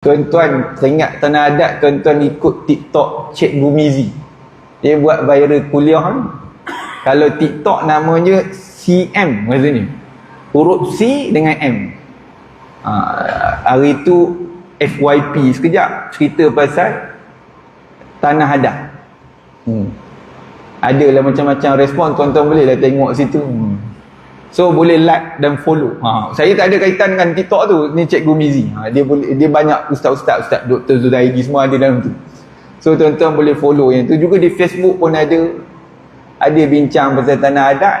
Tuan-tuan, teringat tanah adat tuan-tuan ikut TikTok Cik Gumizi. Dia buat viral kuliah ni. Kalau TikTok namanya CM maksudnya. Huruf C dengan M. Ha, hari tu FYP sekejap cerita pasal tanah adat. Hmm. Adalah macam-macam respon tuan-tuan boleh lah tengok situ. Hmm. So boleh like dan follow. Ha, saya tak ada kaitan dengan TikTok tu. Ni Cikgu Mizi. Ha, dia boleh dia banyak ustaz-ustaz, ustaz Dr. Zudaigi semua ada dalam tu. So tuan-tuan boleh follow yang tu juga di Facebook pun ada ada bincang pasal tanah adat.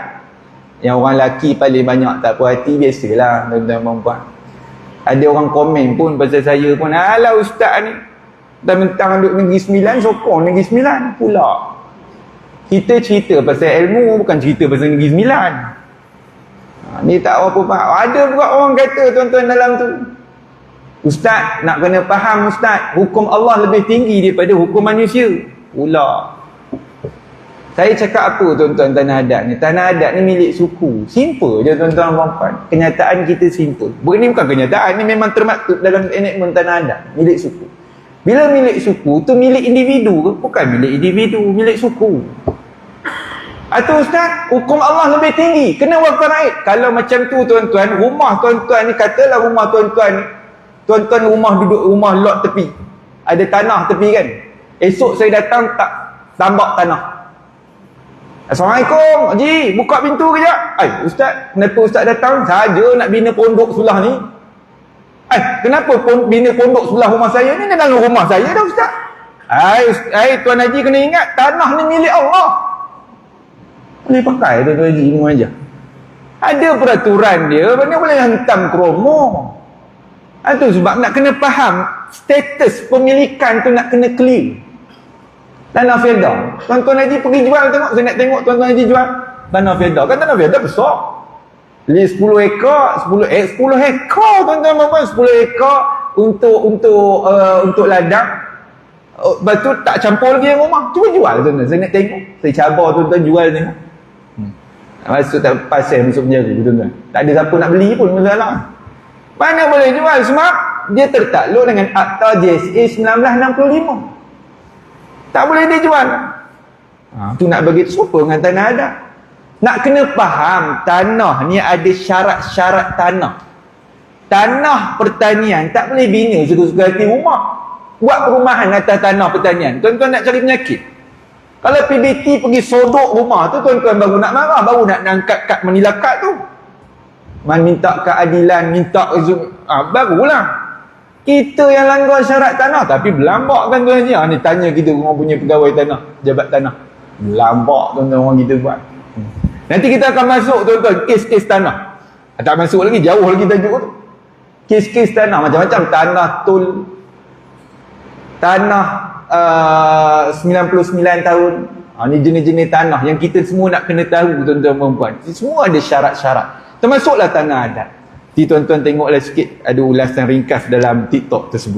Yang orang lelaki paling banyak tak puas hati biasalah tuan-tuan perempuan. Ada orang komen pun pasal saya pun. Alah ustaz ni. Dah mentang duduk Negeri Sembilan, sokong Negeri Sembilan pula. Kita cerita pasal ilmu, bukan cerita pasal Negeri Sembilan. Ha, ni tak apa faham. Ada juga orang kata tuan-tuan dalam tu. Ustaz, nak kena faham Ustaz, hukum Allah lebih tinggi daripada hukum manusia. Pula. Saya cakap apa tuan-tuan tanah adat ni? Tanah adat ni milik suku. Simple je tuan-tuan puan Kenyataan kita simple. Ini bukan kenyataan, ni memang termaktub dalam enakmen tanah adat. Milik suku. Bila milik suku, tu milik individu ke? Bukan milik individu, milik suku. Atau Ustaz, hukum Allah lebih tinggi. Kena waktu raib. Kalau macam tu tuan-tuan, rumah tuan-tuan ni, katalah rumah tuan-tuan ni, tuan-tuan rumah duduk rumah lot tepi. Ada tanah tepi kan? Esok saya datang, tak tambak tanah. Assalamualaikum, Haji. Buka pintu kejap. Ay, Ustaz, kenapa Ustaz datang? Saja nak bina pondok sebelah ni. Eh, kenapa pon, bina pondok sebelah rumah saya ni? Dalam rumah saya dah Ustaz. Ay, ay, Tuan Haji kena ingat, tanah ni milik Allah. Boleh pakai tu ilmu aja. Ada peraturan dia, mana boleh hentam kromo. Itu ha, sebab nak kena faham status pemilikan tu nak kena clear. Tanah Firda. Tuan-tuan Haji pergi jual tengok, saya nak tengok tuan-tuan Haji jual. Tanah Firda. Kan tanah Firda besar. Beli 10 ekor, 10 eh 10 ekor tuan-tuan puan 10 ekor untuk untuk uh, untuk ladang. Uh, lepas tu tak campur lagi yang rumah. Cuba jual tuan-tuan. Saya nak tengok. Saya cabar tuan-tuan jual tengok. Masuk tak pasal masuk penjara tuan-tuan. Tak ada siapa nak beli pun masalah. Mana boleh jual sebab dia tertakluk dengan Akta JSA 1965. Tak boleh dia jual. Ha, tu nak bagi tu siapa dengan tanah ada? Nak kena faham tanah ni ada syarat-syarat tanah. Tanah pertanian tak boleh bina suka-suka hati rumah. Buat perumahan atas tanah pertanian. Tuan-tuan nak cari penyakit. Kalau PBT pergi sodok rumah tu tuan-tuan baru nak marah, baru nak angkat kad menilakat tu. Man minta keadilan, minta ah ha, barulah. Kita yang langgar syarat tanah tapi berlambak kan tuan ha, ni tanya kita orang punya pegawai tanah, jabat tanah. Berlambak tuan-tuan orang kita buat. Nanti kita akan masuk tuan-tuan kes-kes tanah. Ah, tak masuk lagi jauh lagi tajuk tu. Kes-kes tanah macam-macam tanah tul tanah uh, 99 tahun. Ha, ni jenis-jenis tanah yang kita semua nak kena tahu tuan-tuan perempuan semua ada syarat-syarat. Termasuklah tanah adat. Jadi tuan-tuan tengoklah sikit ada ulasan ringkas dalam tiktok tersebut